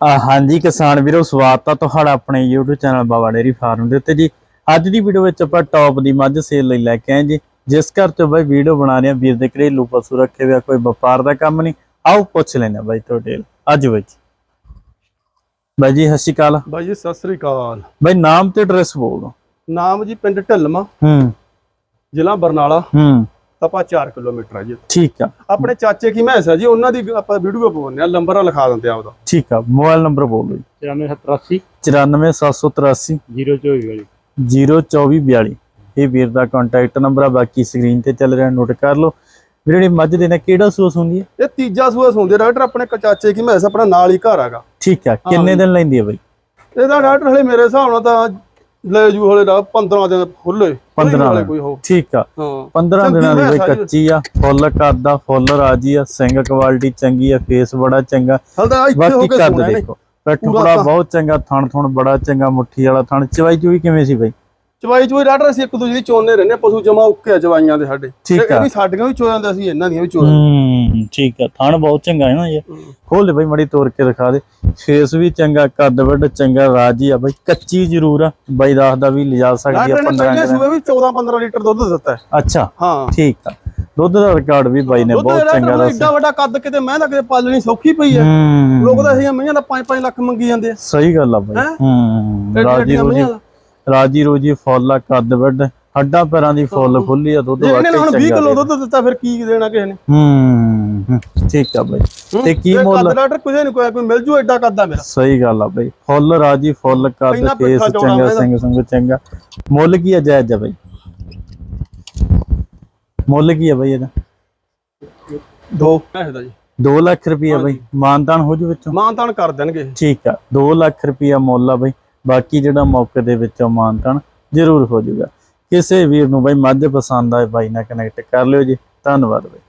ਆ ਹਾਂਜੀ ਕਿਸਾਨ ਵੀਰੋ ਸਵਾਗਤ ਆ ਤੁਹਾਡਾ ਆਪਣੇ YouTube channel Baba dairy farm ਦੇ ਉੱਤੇ ਜੀ। ਅੱਜ ਦੀ ਵੀਡੀਓ ਵਿੱਚ ਆਪਾਂ ਟੌਪ ਦੀ ਮੱਝ ਸੇਲ ਲਈ ਲੈ ਕੇ ਆਏ ਜੀ। ਜਿਸ ਘਰ ਤੋਂ ਬਾਈ ਵੀਡੀਓ ਬਣਾ ਰਹੇ ਆ ਵੀਰ ਦੇ ਘਰੇਲੂ ਪਸ਼ੂ ਰੱਖੇ ਹੋਇਆ ਕੋਈ ਵਪਾਰ ਦਾ ਕੰਮ ਨਹੀਂ। ਆਓ ਪੁੱਛ ਲੈਣਾ ਬਾਈ ਤੁਹਾਡੇ ਅੱਜ ਵਿੱਚ ਬਾਈ ਜੀ ਸਤਿ ਸ਼੍ਰੀ ਅਕਾਲ। ਬਾਈ ਜੀ ਸਤਿ ਸ੍ਰੀ ਅਕਾਲ। ਬਾਈ ਨਾਮ ਤੇ ਐਡਰੈਸ ਬੋਲ ਨਾਮ ਜੀ ਪਿੰਡ ਢਿਲਮਾ ਹੂੰ। ਜ਼ਿਲ੍ਹਾ ਬਰਨਾਲਾ। ਹੂੰ। ਤਪਾ 4 ਕਿਲੋਮੀਟਰ ਹੈ ਜੀ ਠੀਕ ਆ। ਆਪਣੇ ਚਾਚੇ ਕੀ ਮੈਸ ਹੈ ਜੀ? ਉਹਨਾਂ ਦੀ ਆਪਾਂ ਵੀਡੀਓ ਪਾਉਂਦੇ ਆ ਨੰਬਰ ਲਿਖਾ ਦਿੰਦੇ ਆ ਉਹਦਾ ਠੀਕ ਆ ਮੋਬਾਈਲ ਨੰਬਰ ਬੋਲ ਦਿਓ ਜੀ। 9783 94783 024 ਵਾਲੀ 02442 ਇਹ ਵੀਰ ਦਾ ਕੰਟੈਕਟ ਨੰਬਰ ਆ ਬਾਕੀ ਸਕਰੀਨ ਤੇ ਚੱਲ ਰਿਹਾ ਨੋਟ ਕਰ ਲਓ। ਵੀਰ ਜਿਹੜੀ ਮੱਝ ਦੇ ਨੇ ਕਿਹੜਾ ਸੂਸ ਹੁੰਦੀ ਹੈ? ਇਹ ਤੀਜਾ ਸੂਆ ਸੁਣਦੇ ਡਾਕਟਰ ਆਪਣੇ ਚਾਚੇ ਕੀ ਮੈਸ ਆਪਣਾ ਨਾਲ ਹੀ ਘਰ ਹੈਗਾ। ਠੀਕ ਆ ਕਿੰਨੇ ਦਿਨ ਲੈਂਦੀ ਹੈ ਬਾਈ? ਇਹਦਾ ਡਾਕਟਰ ਹਲੇ ਮੇਰੇ ਹਿਸਾਬ ਨਾਲ ਤਾਂ ਲੈ ਜੂ ਹਲੇ ਦਾ 15 ਦਿਨ ਖੁੱਲੇ 15 ਹਲੇ ਦਿਨ। ਕੋਈ ਹੋ ਠੀਕ ਆ। ਹਾਂ। 15 ਚੰਗੀ ਦਿਨਾਂ ਦੀ ਬਈ। ਕੱਚੀ ਆ ਫੁੱਲ ਕਰਦਾ ਫੁੱਲ ਰਾਜੀ ਆ ਸਿੰਘ ਕੁਆਲਿਟੀ ਚੰਗੀ ਆ ਫੇਸ ਬੜਾ ਚੰਗਾ। ਬਾਕੀ ਕੱਦ ਦੇਖੋ ਪੈਠ ਬੜਾ ਬਹੁਤ ਚੰਗਾ ਥਣ ਥਣ ਬੜਾ ਚੰਗਾ ਮੁੱਠੀ ਵਾਲਾ ਥਣ। ਚਵਾਈ ਚੂਈ ਕਿਵੇਂ ਸੀ ਬਾਈ? ਚਵਾਈ ਚੋਈ ਡਾਕਟਰ ਅਸੀਂ ਇੱਕ ਦੂਜੇ ਦੀ ਚੋਨੇ ਰਹਿੰਦੇ ਆ, ਪਸ਼ੂ ਜਮਾ ਉੱਕੇ ਆ ਚਵਾਈਆਂ ਦੇ ਸਾਡੇ। ਠੀਕ ਇਹ ਆ। ਵੀ ਸਾਡੀਆਂ ਵੀ ਚੋ ਜਾਂਦੇ ਅਸੀਂ ਇਹਨਾਂ ਦੀਆਂ ਵੀ ਚੋ ਜਾਂਦੇ ਹੂੰ ਠੀਕ ਆ ਥਣ ਬਹੁਤ ਚੰਗਾ ਹੈ ਨਾ ਇਹ। ਖੋਲ ਦੇ ਬਾਈ ਮੜੀ ਤੋੜ ਕੇ ਦਿਖਾ ਦੇ। ਫੇਸ ਵੀ ਚੰਗਾ ਕੱਦ ਵੱਡ ਚੰਗਾ ਰਾਜੀ ਆ ਬਾਈ ਕੱਚੀ ਜ਼ਰੂਰ ਆ। ਬਾਈ ਦੱਸਦਾ ਵੀ ਲਿਜਾ ਸਕਦੀ ਆ ਡਾਕਟਰ ਨੇ 15 ਪਹਿਲੇ ਦਿਨ ਸੂਏ ਵੀ 14 15 ਲੀਟਰ ਦੁੱਧ ਦਿੱਤਾ ਹੈ। ਅੱਛਾ ਹਾਂ। ਠੀਕ ਆ। ਦੁੱਧ ਦਾ ਰਿਕਾਰਡ ਵੀ ਬਾਈ ਨੇ ਬਹੁਤ ਚੰਗਾ ਦੱਸਿਆ। ਏਡਾ ਵੱਡਾ ਕੱਦ ਕਿਤੇ ਮੈਂ ਤਾਂ ਕਿਤੇ ਪਾਲਣੀ ਸੌਖੀ ਪਈ ਹੈ। ਹੂੰ। ਲੋਕ ਤਾਂ ਅਸੀਂ ਮਈਆਂ ਦਾ 5-5 ਲੱਖ ਮੰਗੀ ਜਾਂਦੇ ਆ। ਸਹੀ ਗੱਲ ਆ ਬਾਈ। ਹੈਂ? ਹੂੰ ਰਾਜੀ ਮਈਆਂ ਦਾ। ਰਾਜੀ ਰੋਜੀ ਫੁੱਲ ਕੱਦ ਵੱਡ ਹੱਡਾਂ ਪੈਰਾਂ ਦੀ ਫੁੱਲ ਖੁੱਲੀ ਆ ਦੁੱਧ ਇਹਨੇ ਵਾਕਈ ਹੁਣ 20 ਚੰਗਾ ਕਿਲੋ। ਦੁੱਧ ਦਿੱਤਾ ਫਿਰ ਕੀ ਦੇਣਾ ਕਿਸੇ ਨੇ? ਹੂੰ ਠੀਕ ਆ ਬਾਈ। ਤੇ ਕੀ ਮੁੱਲ? ਕੱਦ ਡਾਕਟਰ ਕਿਸੇ ਨੂੰ ਕੋਈ ਮਿਲ ਜੂ ਐਡਾ ਕੱਦ ਆ ਮੇਰਾ। ਸਹੀ ਗੱਲ ਆ ਬਾਈ। ਫੁੱਲ ਰਾਜੀ ਫੁੱਲ ਕੱਦ ਚੌੜਾ ਚੰਗਾ। ਸਿੰਘ ਸੰਗ ਚੰਗਾ। ਮੁੱਲ ਕੀ ਆ ਜਾਇਜ਼ ਆ ਬਾਈ? ਮੁੱਲ ਕੀ ਆ ਬਾਈ ਇਹਦਾ? ਦੋ। ਪੈਸੇ ਦਾ ਜੀ। 2 ਲੱਖ ਰੁਪਈਆ ਬਾਈ। ਮਾਨਦਾਨ ਹੋ ਜੂ ਵਿੱਚੋਂ? ਮਾਨ ਤਾਨ ਕਰ ਦੇਣਗੇ। ਠੀਕ ਆ 2 ਲੱਖ ਰੁਪਈਆ ਮੁੱਲ ਆ ਬਾਈ। ਬਾਕੀ ਜਿਹੜਾ ਮੌਕੇ ਦੇ ਵਿੱਚੋਂ ਮਾਨਤਾਨ ਜ਼ਰੂਰ ਹੋ ਜਾਊਗਾ। ਕਿਸੇ ਵੀਰ ਨੂੰ ਬਾਈ ਮੱਝ ਪਸੰਦ ਆਏ, ਬਾਈ ਨਾਲ ਕਨੈਕਟ ਕਰ ਲਿਓ ਜੀ। ਧੰਨਵਾਦ ਬਾਈ।